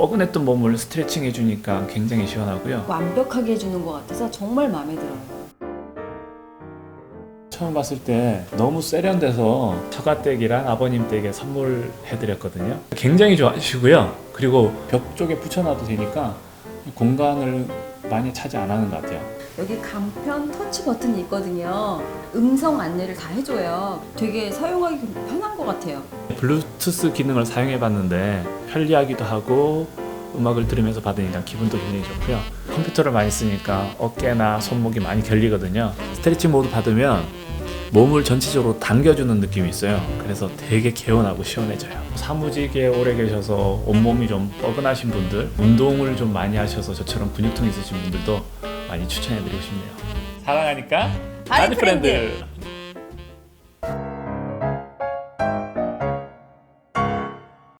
뻐근했던 몸을 스트레칭 해주니까 굉장히 시원하고요. 완벽하게 해주는 것 같아서 정말 마음에 들어요. 처음 봤을 때 너무 세련돼서 처가댁이랑 아버님 댁에 선물해드렸거든요. 굉장히 좋아하시고요. 그리고 벽 쪽에 붙여놔도 되니까 공간을 많이 차지 안 하는 것 같아요. 여기 간편 터치 버튼이 있거든요. 음성 안내를 다 해줘요. 되게 사용하기 편한 것 같아요. 블루투스 기능을 사용해 봤는데 편리하기도 하고 음악을 들으면서 받으니까 기분도 굉장히 좋고요. 컴퓨터를 많이 쓰니까 어깨나 손목이 많이 결리거든요. 스트레칭 모드 받으면 몸을 전체적으로 당겨주는 느낌이 있어요. 그래서 되게 개운하고 시원해져요. 사무직에 오래 계셔서 온몸이 좀 뻐근하신 분들, 운동을 좀 많이 하셔서 저처럼 근육통 있으신 분들도 많이 추천해드리고 싶네요. 사랑하니까 바디 프렌드.